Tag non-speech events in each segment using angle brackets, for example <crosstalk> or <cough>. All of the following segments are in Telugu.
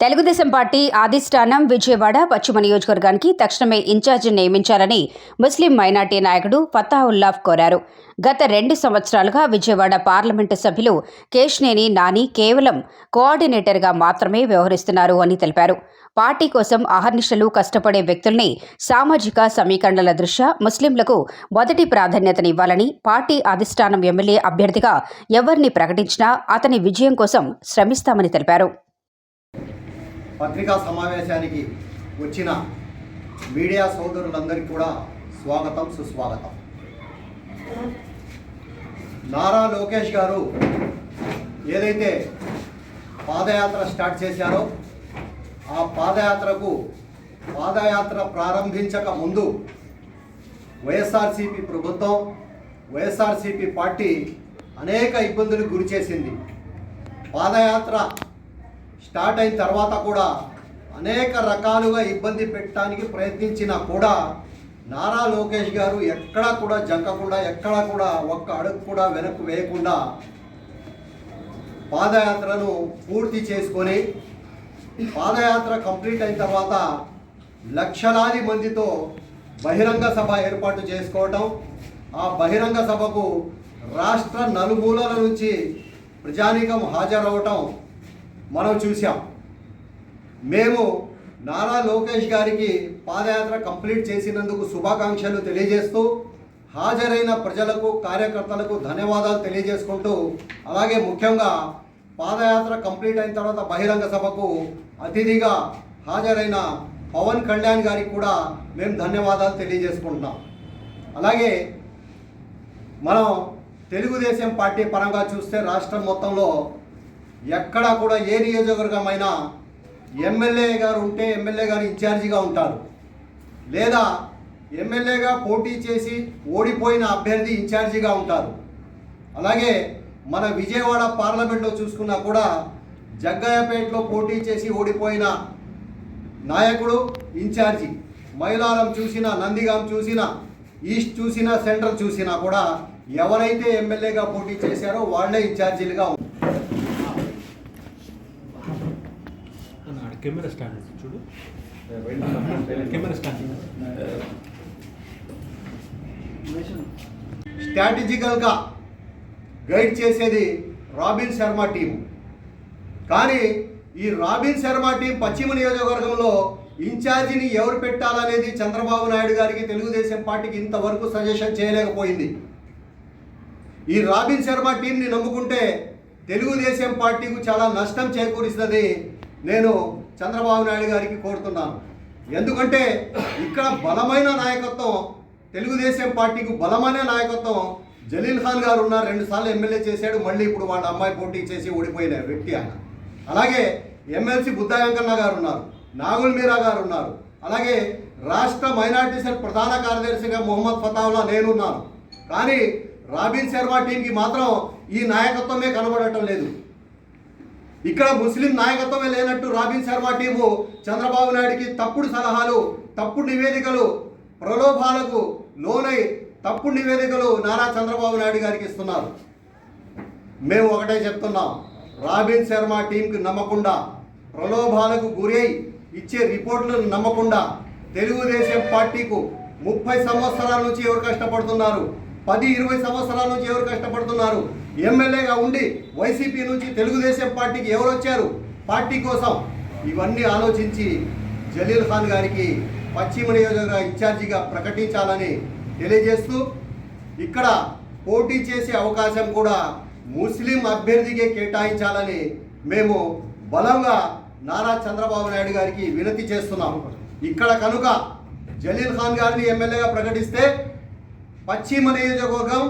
తెలుగుదేశం పార్టీ ఆధిష్టానం విజయవాడ పశ్చిమ నియోజకవర్గానికి తక్షణమే ఇన్ఛార్జి నియమించాలని ముస్లిం మైనార్టీ నాయకుడు ఫతావుల్లాఫ్ కోరారు. గత రెండు సంవత్సరాలుగా విజయవాడ పార్లమెంటు సభ్యులు కేష్నేని నాని కేవలం కోఆర్డినేటర్గా మాత్రమే వ్యవహరిస్తున్నారు అని తెలిపారు. పార్టీ కోసం అహర్నిశలు కష్టపడే వ్యక్తుల్ని సామాజిక సమీకరణల దృష్ట్యా ముస్లింలకు మొదటి ప్రాధాన్యతనివ్వాలని పార్టీ అధిష్టానం ఎమ్మెల్యే అభ్యర్థిగా ఎవరిని ప్రకటించినా అతని విజయం కోసం శ్రమిస్తామని తెలిపారు. పత్రికా సమావేశానికి వచ్చిన మీడియా సోదరులందరికీ కూడా స్వాగతం సుస్వాగతం. నారా లోకేష్ గారు ఏదైతే పాదయాత్ర స్టార్ట్ చేశారో ఆ పాదయాత్రకు పాదయాత్ర ప్రారంభించక ముందు వైఎస్ఆర్సీపీ ప్రభుత్వం వైఎస్ఆర్సీపీ పార్టీ అనేక ఇబ్బందులకు గురి చేసింది. పాదయాత్ర స్టార్ట్ అయిన తర్వాత కూడా అనేక రకాలుగా ఇబ్బంది పెట్టడానికి ప్రయత్నించినా కూడా నారా లోకేష్ గారు ఎక్కడా కూడా జంకకుండా ఎక్కడా కూడా ఒక్క అడుగు కూడా వెనక్కు వేయకుండా పాదయాత్రను పూర్తి చేసుకొని పాదయాత్ర కంప్లీట్ అయిన తర్వాత లక్షలాది మందితో బహిరంగ సభ ఏర్పాటు చేసుకోవటం ఆ బహిరంగ సభకు రాష్ట్ర నలుమూలల నుంచి ప్రజానీకం హాజరవటం మనం చూసాం మేము నారా లోకేష్ గారికి పాదయాత్ర కంప్లీట్ చేసినందుకు శుభాకాంక్షలు తెలియజేస్తూ హాజరైన ప్రజలకు కార్యకర్తలకు ధన్యవాదాలు తెలియజేసుకుంటూ అలాగే ముఖ్యంగా పాదయాత్ర కంప్లీట్ అయిన తర్వాత బహిరంగ సభకు అతిథిగా హాజరైన పవన్ కళ్యాణ్ గారికి కూడా మేము ధన్యవాదాలు తెలియజేసుకుంటున్నాం. అలాగే మనం తెలుగుదేశం పార్టీ పరంగా చూస్తే రాష్ట్రం మొత్తంలో ఎక్కడ కూడా ఏ నియోజకవర్గమైనా ఎమ్మెల్యే గారు ఉంటే ఎమ్మెల్యే గారు ఇన్ఛార్జిగా ఉంటారు. లేదా ఎమ్మెల్యేగా పోటీ చేసి ఓడిపోయిన అభ్యర్థి ఇన్ఛార్జిగా ఉంటారు. అలాగే మన విజయవాడ పార్లమెంట్లో చూసుకున్నా కూడా జగ్గయ్యపేటలో పోటీ చేసి ఓడిపోయిన నాయకుడు ఇన్ఛార్జి. మైలారం చూసినా నందిగాం చూసినా ఈస్ట్ చూసినా సెంట్రల్ చూసినా కూడా ఎవరైతే ఎమ్మెల్యేగా పోటీ చేశారో వాళ్ళే ఇన్ఛార్జీలుగా ఉంటారు అన్న, ఆడ కెమెరా స్టాండ్ ఉంది చూడు. కెమెరా స్టాండ్ స్ట్రాటజికల్గా గైడ్ చేసేది రాబిన్ శర్మ టీం. కానీ ఈ రాబిన్ శర్మ టీం పశ్చిమ నియోజకవర్గంలో ఇన్ఛార్జిని ఎవరు పెట్టాలనేది చంద్రబాబు నాయుడు గారికి తెలుగుదేశం పార్టీకి ఇంతవరకు సజెషన్ చేయలేకపోయింది. ఈ రాబిన్ శర్మ టీంని నమ్ముకుంటే తెలుగుదేశం పార్టీకు చాలా నష్టం చేకూరుస్తుంది నేను చంద్రబాబు నాయుడు గారికి కోరుతున్నాను. ఎందుకంటే ఇక్కడ బలమైన నాయకత్వం తెలుగుదేశం పార్టీకి బలమైన నాయకత్వం జలీల్ ఖాన్ గారు ఉన్నారు. రెండుసార్లు ఎమ్మెల్యే చేశాడు. మళ్ళీ ఇప్పుడు వాళ్ళ అమ్మాయి పోటీ చేసి ఓడిపోయిన వ్యక్తి ఆయన. అలాగే ఎమ్మెల్సీ బుద్ధాయంకన్న గారు ఉన్నారు. నాగుల్ మీరా గారు ఉన్నారు. అలాగే రాష్ట్ర మైనార్టీ సెల్ ప్రధాన కార్యదర్శిగా మొహమ్మద్ ఫతావులా నేనున్నాను కానీ రాబిన్ శర్మ టీంకి మాత్రం ఈ నాయకత్వమే కనబడటం లేదు. ఇక్కడ ముస్లిం నాయకత్వమే లేనట్టు రాబిన్ శర్మ టీము చంద్రబాబు నాయుడికి తప్పుడు సలహాలు తప్పుడు నివేదికలు ప్రలోభాలకు లోనై తప్పుడు నివేదికలు నారా చంద్రబాబు నాయుడు గారికి ఇస్తున్నారు. మేము ఒకటే చెప్తున్నాం రాబిన్ శర్మ టీంకి నమ్మకుండా ప్రలోభాలకు గురై ఇచ్చే రిపోర్టులను నమ్మకుండా తెలుగుదేశం పార్టీకు ముప్పై సంవత్సరాల నుంచి ఎవరు కష్టపడుతున్నారు? పది ఇరవై సంవత్సరాల నుంచి ఎవరు కష్టపడుతున్నారు? ఎమ్మెల్యేగా ఉండి వైసీపీ నుంచి తెలుగుదేశం పార్టీకి ఎవరు వచ్చారు? పార్టీ కోసం ఇవన్నీ ఆలోచించి జలీల్ ఖాన్ గారికి పశ్చిమ నియోజకవర్గ ఇన్ఛార్జిగా ప్రకటించాలని తెలియజేస్తూ ఇక్కడ పోటీ చేసే అవకాశం కూడా ముస్లిం అభ్యర్థికే కేటాయించాలని మేము బలంగా నారా చంద్రబాబు నాయుడు గారికి వినతి చేస్తున్నాము ఇక్కడ కనుక జలీల్ ఖాన్ గారిని ఎమ్మెల్యేగా ప్రకటిస్తే పశ్చిమ నియోజకవర్గం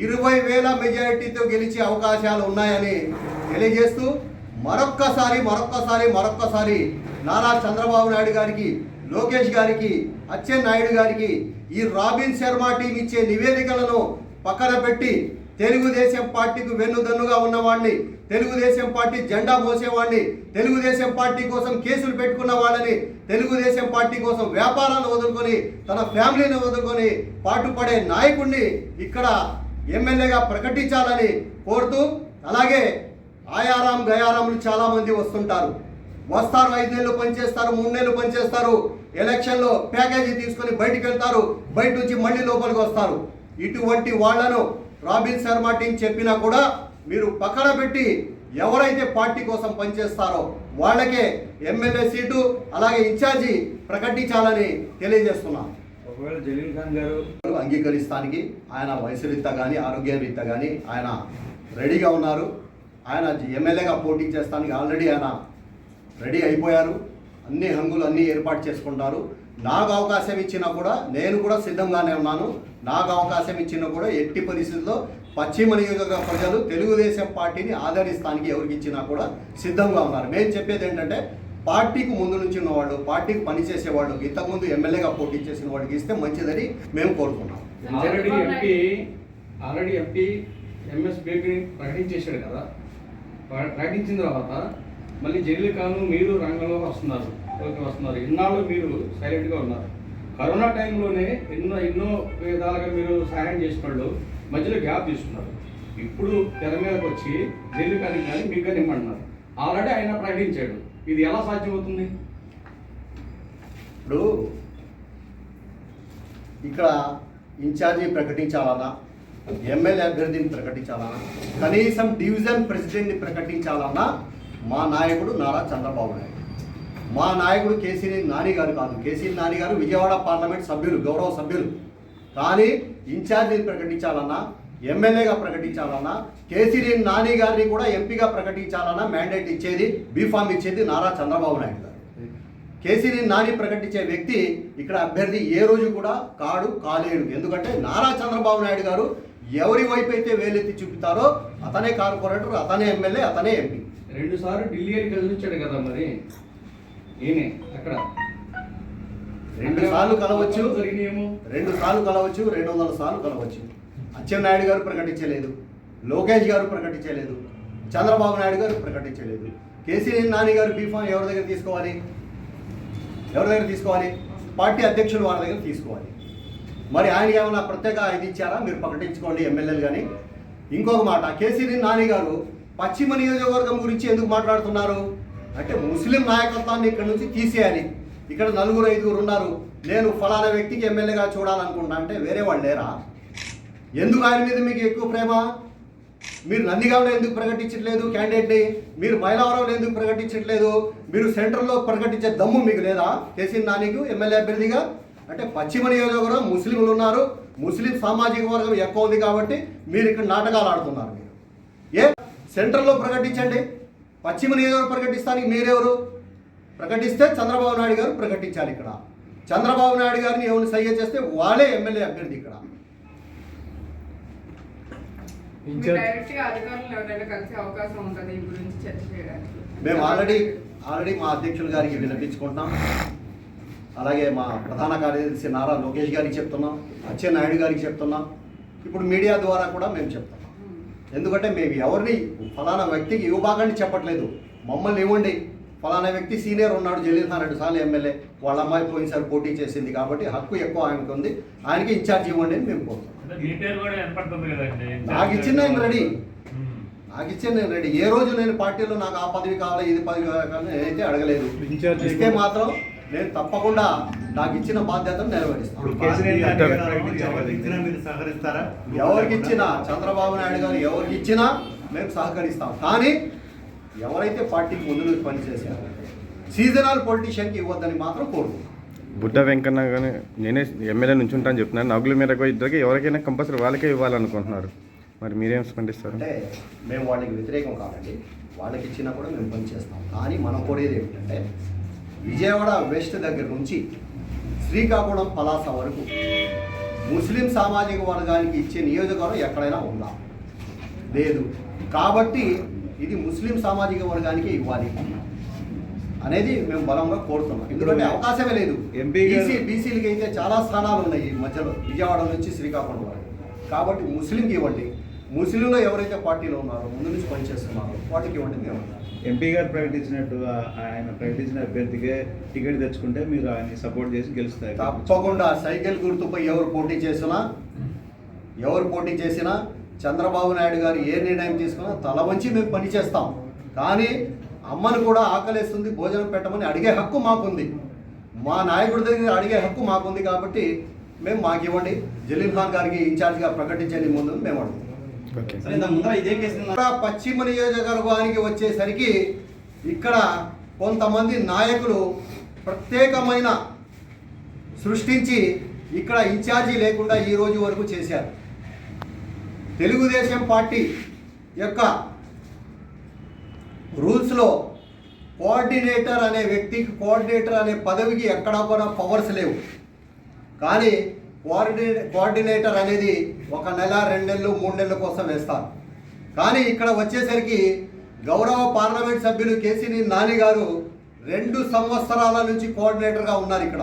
ఇరవై వేల మెజారిటీతో గెలిచే అవకాశాలు ఉన్నాయని తెలియజేస్తూ మరొక్కసారి మరొక్కసారి మరొక్కసారి నారా చంద్రబాబు నాయుడు గారికి లోకేష్ గారికి అచ్చెన్నాయుడు గారికి ఈ రాబిన్ శర్మ టీం ఇచ్చే నివేదికలను పక్కన పెట్టి తెలుగుదేశం పార్టీకి వెన్నుదన్నుగా ఉన్నవాడిని తెలుగుదేశం పార్టీ జెండా మోసేవాడిని తెలుగుదేశం పార్టీ కోసం కేసులు పెట్టుకున్న వాళ్ళని తెలుగుదేశం పార్టీ కోసం వ్యాపారాన్ని వదులుకొని తన ఫ్యామిలీని వదులుకొని పాటుపడే నాయకుడిని ఇక్కడ ఎమ్మెల్యేగా ప్రకటించాలని కోరుతూ అలాగే ఆయారాం గయారాములు చాలామంది వస్తుంటారు. వస్తారు ఐదేళ్ళు పనిచేస్తారు మూడు పనిచేస్తారు ఎలక్షన్లో ప్యాకేజీ తీసుకొని బయటికి వెళ్తారు బయట నుంచి మళ్ళీ లోపలికి వస్తారు. ఇటువంటి వాళ్ళను రాబిన్ శర్మ టీం చెప్పినా కూడా మీరు పక్కన పెట్టి ఎవరైతే పార్టీ కోసం పనిచేస్తారో వాళ్ళకే ఎమ్మెల్యే సీటు అలాగే ఇన్ఛార్జి ప్రకటించాలని తెలియజేస్తున్నాం. ఒకవేళ జలీల్ ఖాన్ గారు అంగీకరిస్తానికి ఆయన వయసు రీత్యా కానీ ఆరోగ్య రీత్యా కానీ ఆయన రెడీగా ఉన్నారు. ఆయన ఎమ్మెల్యేగా పోటీ చేస్తానికి ఆల్రెడీ ఆయన రెడీ అయిపోయారు. అన్ని హంగులు అన్నీ ఏర్పాటు చేసుకుంటారు. నాకు అవకాశం ఇచ్చినా కూడా నేను కూడా సిద్ధంగానే ఉన్నాను. నాకు అవకాశం ఇచ్చినా కూడా ఎట్టి పరిస్థితుల్లో పశ్చిమ నియోజకవర్గ ప్రజలు తెలుగుదేశం పార్టీని ఆదరిస్తానికి ఎవరికి ఇచ్చినా కూడా సిద్ధంగా ఉన్నారు. మేము చెప్పేది ఏంటంటే పార్టీకి ముందు నుంచి ఉన్నవాళ్ళు పార్టీకి పనిచేసే వాళ్ళు ఇంతకుముందు ఎమ్మెల్యేగా పోటీ చేసిన వాళ్ళకి ఇస్తే మంచిదని మేము కోరుకున్నాం already MP already MP MS బేబీని ప్రకటించేశాడు కదా. ప్ర- ప్రకటించిన తర్వాత మళ్ళీ జైలు కాను మీరు రంగంలో వస్తున్నారు. వస్తున్నారు. ఇన్నాళ్ళు మీరు సైలెంట్గా ఉన్నారు. కరోనా టైంలోనే ఎన్నో ఎన్నో విధాలుగా మీరు సహాయం చేసిన వాళ్ళు మధ్యలో గ్యాప్ తీసుకున్నారు. ఇప్పుడు తెర మీదకి వచ్చి జైలు కానీ కానీ మీకు కానీ ఇమ్మంటున్నారు. ఆల్రెడీ ఆయన ప్రకటించాడు. ఇది ఎలా సాధ్యమవుతుంది? ఇప్పుడు ఇక్కడ ఇన్ఛార్జి ప్రకటించాలన్నా ఎమ్మెల్యే అభ్యర్థిని ప్రకటించాలన్నా కనీసం డివిజన్ ప్రెసిడెంట్ని ప్రకటించాలన్నా మా నాయకుడు నారా చంద్రబాబు నాయుడు. మా నాయకుడు కేసీని నాని గారు కాదు. కేసీఆర్ నాని గారు విజయవాడ పార్లమెంట్ సభ్యులు గౌరవ సభ్యులు. కానీ ఇన్ఛార్జీని ప్రకటించాలన్నా ఎమ్మెల్యేగా ప్రకటించాలన్నా కేసీని నాని గారిని కూడా ఎంపీగా ప్రకటించాలన్నా మ్యాండేట్ ఇచ్చేది బీఫామ్ ఇచ్చేది నారా చంద్రబాబు నాయుడు గారు. కేసీని నాని ప్రకటించే వ్యక్తి ఇక్కడ అభ్యర్థి ఏ రోజు కూడా కాడు కాలేడు. ఎందుకంటే నారా చంద్రబాబు నాయుడు గారు ఎవరి వైపు అయితే వేలెత్తి చూపుతారో అతనే కార్పొరేటర్ అతనే ఎమ్మెల్యే అతనే ఎంపీ. రెండు సార్లు ఢిల్లీ అని కలిసి వచ్చాడు కదా మరి. ఈయనే అక్కడ. రెండు సార్లు కలవచ్చు. జరిగినాయేమో. రెండు సార్లు కలవచ్చు రెండు వందల సార్లు కలవచ్చు. అచ్చెన్నాయుడు గారు ప్రకటించలేదు. లోకేష్ గారు ప్రకటించలేదు. చంద్రబాబు నాయుడు గారు ప్రకటించలేదు. కేసీఆర్ నాని గారు బీఫామ్ ఎవరి దగ్గర తీసుకోవాలి? ఎవరి దగ్గర తీసుకోవాలి? పార్టీ అధ్యక్షులు వారి దగ్గర తీసుకోవాలి. మరి ఆయనకి ఏమైనా ప్రత్యేక ఇది ఇచ్చారా? మీరు ప్రకటించుకోండి ఎమ్మెల్యేలు కానీ ఇంకొక మాట కేసీఆర్ నాని గారు పశ్చిమ నియోజకవర్గం గురించి ఎందుకు మాట్లాడుతున్నారు? అంటే ముస్లిం నాయకత్వాన్ని ఇక్కడ నుంచి తీసేయాలి. ఇక్కడ నలుగురు ఐదుగురు ఉన్నారు. నేను ఫలానా వ్యక్తికి ఎమ్మెల్యేగా చూడాలనుకుంటా అంటే వేరే వాళ్ళు లేరా? ఎందుకు ఆయన మీద మీకు ఎక్కువ ప్రేమ? మీరు నందిగామలో ఎందుకు ప్రకటించట్లేదు క్యాండిడేట్ని? మీరు మైలవరంలో ఎందుకు ప్రకటించట్లేదు? మీరు సెంటర్లో ప్రకటించే దమ్ము మీకు లేదా? కేసీ నానికి ఎమ్మెల్యే అభ్యర్థిగా? అంటే పశ్చిమ నియోజకవర్గం ముస్లింలు ఉన్నారు. ముస్లిం సామాజిక వర్గం ఎక్కువ ఉంది కాబట్టి మీరు ఇక్కడ నాటకాలు ఆడుతున్నారు మీరు. ఏ? సెంట్రల్లో ప్రకటించండి. పశ్చిమ నియోజకవర్గం ప్రకటిస్తానికి మీరెవరు? ప్రకటిస్తే చంద్రబాబు నాయుడు గారు ప్రకటించాలి ఇక్కడ. చంద్రబాబు నాయుడు గారిని ఎవరిని సయ్య చేస్తే వాళ్ళే ఎమ్మెల్యే అభ్యర్థి ఇక్కడ. మేము ఆల్రెడీ ఆల్రెడీ మా అధ్యక్షుల గారికి వినిపించుకుంటున్నాం అలాగే మా ప్రధాన కార్యదర్శి నారా లోకేష్ గారికి చెప్తున్నాం అచ్చెన్నాయుడు గారికి చెప్తున్నాం. ఇప్పుడు మీడియా ద్వారా కూడా మేము చెప్తున్నాం ఎందుకంటే మేము ఎవరిని ఫలానా వ్యక్తికి ఇవ్వబాకండి చెప్పట్లేదు. మమ్మల్ని ఇవ్వండి ఫలానా వ్యక్తి సీనియర్ ఉన్నాడు జలీల్ ఖాన్ రెండు సార్లు ఎమ్మెల్యే. వాళ్ళ అమ్మాయి పోయినసారి పోటీ చేసింది కాబట్టి హక్కు ఎక్కువ ఆయనకు ఉంది. ఆయనకి ఇన్ఛార్జ్ ఇవ్వండి అని మేము కదండి. నాకు ఇచ్చిన నేను రెడీ. నాకు ఇచ్చిన నేను రెడీ. ఏ రోజు నేను పార్టీలో నాకు ఆ పదవి కావాలి ఇది పదవి కావాలి నేనైతే అడగలేదు. ఇస్తే మాత్రం నేను తప్పకుండా నాకు ఇచ్చిన బాధ్యతను నెరవేరుస్తాను. ఎవరికి ఇచ్చినా మీరు సహకరిస్తారా? ఎవరికి ఇచ్చినా చంద్రబాబు నాయుడు గారు ఎవరికి ఇచ్చినా మేము సహకరిస్తాం. కానీ ఎవరైతే పార్టీకి ముందు నుంచి పనిచేశారో సీజనల్ పొలిటీషియన్కి ఇవ్వద్దని మాత్రం కోరుకుంటున్నాం. బుడ్డ వెంకన్న కానీ నేనే ఎమ్మెల్యే నుంచి ఉంటాను చెప్తున్నాను. నగుల మీదకు ఇద్దరికి ఎవరికైనా కంపల్సరీ వాళ్ళకే ఇవ్వాలనుకుంటున్నారు. మరి మీరేం స్పందిస్తారు? అంటే మేము వాళ్ళకి వ్యతిరేకం కాదండి. వాళ్ళకి ఇచ్చినా కూడా మేము పనిచేస్తాం కానీ మనం కోరేది ఏమిటంటే విజయవాడ వెస్ట్ దగ్గర నుంచి శ్రీకాకుళం పలాస వరకు ముస్లిం సామాజిక వర్గానికి ఇచ్చే నియోజకవర్గం ఎక్కడైనా ఉందా? లేదు. కాబట్టి ఇది ముస్లిం సామాజిక వర్గానికి ఇవ్వాలి అనేది మేము బలంగా కోరుతున్నాం. ఎందుకంటే అవకాశమే లేదు. బీసీ బీసీలకి అయితే చాలా స్థానాలు ఉన్నాయి ఈ మధ్యలో విజయవాడ నుంచి శ్రీకాకుళం వరకు. కాబట్టి ముస్లింకి ఇవ్వండి. ముస్లింలో ఎవరైతే పార్టీలో ఉన్నారో ముందు నుంచి పనిచేస్తున్నారో వాటికి ఇవ్వండి మేము ఎంపీ గారు ప్రకటించినట్టు ఆయన ప్రకటించిన అభ్యర్థికే టికెట్ తెచ్చుకుంటే మీరు ఆయన్ని సపోర్ట్ చేసి గెలుస్తారు తప్పకుండా సైకిల్ గుర్తుపై ఎవరు పోటీ చేసినా ఎవరు పోటీ చేసినా చంద్రబాబు నాయుడు గారు ఏ నిర్ణయం తీసుకున్నా తల వంచి మేము పనిచేస్తాం కానీ అమ్మను కూడా ఆకలేస్తుంది భోజనం పెట్టమని అడిగే హక్కు మాకుంది. మా నాయకుడి దగ్గర అడిగే హక్కు మాకుంది కాబట్టి మేము మాకు ఇవ్వండి. జలీల్ ఖాన్ గారికి ఇన్ఛార్జ్గా ప్రకటించండి ముందు మేము అడుగుతాం. పశ్చిమ నియోజకవర్గానికి వచ్చేసరికి ఇక్కడ కొంతమంది నాయకులు ప్రత్యేకమైన సృష్టించి ఇక్కడ ఇన్ఛార్జీ లేకుండా ఈ రోజు వరకు చేశారు. తెలుగుదేశం పార్టీ యొక్క రూల్స్లో కోఆర్డినేటర్ అనే వ్యక్తికి కోఆర్డినేటర్ అనే పదవికి ఎక్కడా కూడా పవర్స్ లేవు. కానీ కోఆర్డినే కోఆర్డినేటర్ అనేది ఒక నెల రెండు నెలలు మూడు నెలల కోసం వేస్తారు. కానీ ఇక్కడ వచ్చేసరికి గౌరవ పార్లమెంట్ సభ్యులు కేసీని నాని గారు రెండు సంవత్సరాల నుంచి కోఆర్డినేటర్గా ఉన్నారు ఇక్కడ.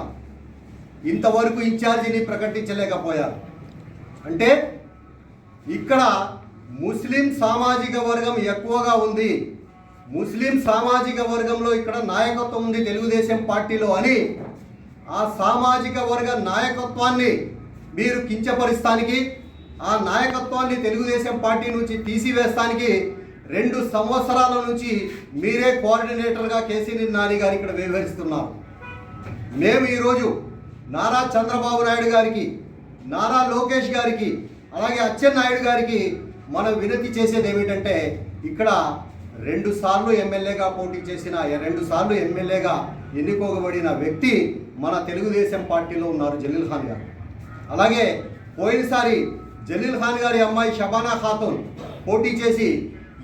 ఇంతవరకు ఇన్ఛార్జిని ప్రకటించలేకపోయారు. అంటే ఇక్కడ ముస్లిం సామాజిక వర్గం ఎక్కువగా ఉంది. ముస్లిం సామాజిక వర్గంలో ఇక్కడ నాయకత్వం ఉంది తెలుగుదేశం పార్టీలో అని ఆ సామాజిక వర్గ నాయకత్వాన్ని మీరు కించపరుస్తానికి ఆ నాయకత్వాన్ని తెలుగుదేశం పార్టీ నుంచి తీసివేస్తానికి రెండు సంవత్సరాల నుంచి మీరే కోఆర్డినేటర్గా కేసీని నాని గారు ఇక్కడ వ్యవహరిస్తున్నారు. మేము ఈరోజు నారా చంద్రబాబు నాయుడు గారికి నారా లోకేష్ గారికి అలాగే అచ్చెన్నాయుడు గారికి మనం వినతి చేసేది ఏమిటంటే ఇక్కడ రెండు సార్లు ఎమ్మెల్యేగా పోటీ చేసిన రెండు సార్లు ఎమ్మెల్యేగా ఎన్నుకోబడిన వ్యక్తి మన తెలుగుదేశం పార్టీలో ఉన్నారు జలీల్ ఖాన్ గారు. అలాగే పోయినసారి జలీల్ ఖాన్ గారి అమ్మాయి షబానా ఖాతూన్ పోటీ చేసి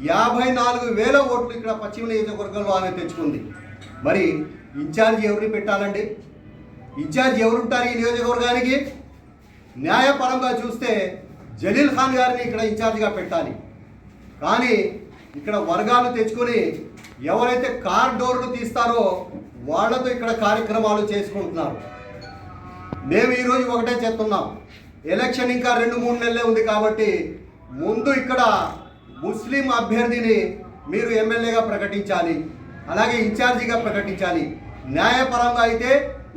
యాభై నాలుగు వేల ఓట్లు ఇక్కడ పశ్చిమ నియోజకవర్గంలో ఆమె తెచ్చుకుంది. మరి ఇన్ఛార్జ్ ఎవరిని పెట్టాలండి? ఇన్ఛార్జ్ ఎవరుంటారు ఈ నియోజకవర్గానికి? న్యాయపరంగా చూస్తే జలీల్ ఖాన్ గారిని ఇక్కడ ఇన్ఛార్జిగా పెట్టాలి. కానీ ఇక్కడ వర్గాలు తెచ్చుకొని ఎవరైతే కార్ డోర్లు తీస్తారో వాళ్ళతో ఇక్కడ కార్యక్రమాలు చేసుకుంటున్నారు. మేము ఈరోజు ఒకటే చేస్తున్నాం ఎలక్షన్ ఇంకా రెండు మూడు నెలలే ఉంది కాబట్టి ముందు ఇక్కడ ముస్లిం అభ్యర్థిని మీరు ఎమ్మెల్యేగా ప్రకటించాలి అలాగే ఇన్ఛార్జిగా ప్రకటించాలి. న్యాయపరంగా అయితే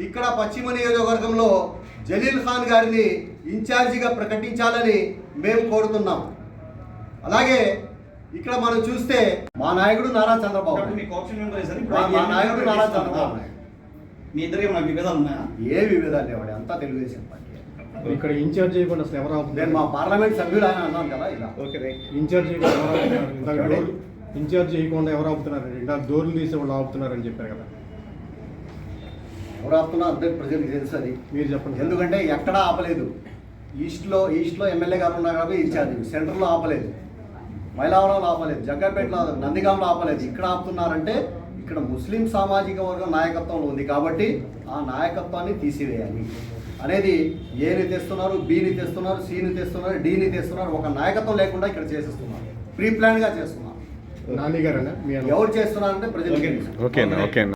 ఇక్కడ పశ్చిమ నియోజకవర్గంలో జలీల్ ఖాన్ గారిని ఇన్ఛార్జిగా ప్రకటించాలని మేము కోరుతున్నాం. అలాగే ఇక్కడ మనం చూస్తే మా నాయకుడు నారా చంద్రబాబు మా నాయకుడు నారా? చంద్రబాబు. మీ ఇద్దరికి విభేదాలు ఉన్నాయా? ఏ విభేదాలు లేవాడు అంతా తెలుగుదేశం పార్టీ. ఇక్కడ ఇన్ఛార్జ్ చేయకుండా అసలు ఎవరు నేను ఆపుతున్నారు మా పార్లమెంట్ సభ్యులు అని అన్నాను కదా ఇలా. ఓకే రైట్ ఇన్ఛార్జ్ చేయకుండా ఎవరు ఆపుతున్నారు <laughs> ఇందాక డోర్లు ఇన్ఛార్జ్ చేయకుండా ఎవరు ఆపుతున్నారు? ఇందాక డోర్లు తీసే వాళ్ళు ఆపుతున్నారని చెప్పారు కదా. ఎవరు ఆపుతున్నా అందరికి ప్రజలకు తెలుసు అది. మీరు చెప్పండి సార్. ఎందుకంటే ఎక్కడా ఆపలేదు. ఈస్ట్లో ఈస్ట్లో ఎమ్మెల్యే గారు ఉన్నారు కాబట్టి ఇన్ఛార్జ్ సెంటర్లో ఆపలేదు. మైలావరంలో ఆపలేదు. జగ్గపేటలో నందిగాంలో ఆపలేదు. ఇక్కడ ఆపుతున్నారంటే ఇక్కడ ముస్లిం సామాజిక వర్గం నాయకత్వంలో ఉంది కాబట్టి ఆ నాయకత్వాన్ని తీసివేయాలి. అనేది ఏని తెస్తున్నారు బిని తెస్తున్నారు సిని తెస్తున్నారు డిని తెస్తున్నారు ఒక నాయకత్వం లేకుండా ఇక్కడ చేసేస్తున్నారు. ప్రీ ప్లాన్గా చేస్తున్నారు. గారేనా మీ అన్న? ఎవరు చేస్తున్నారంటే ప్రజలు ఓకేనా ఓకేనా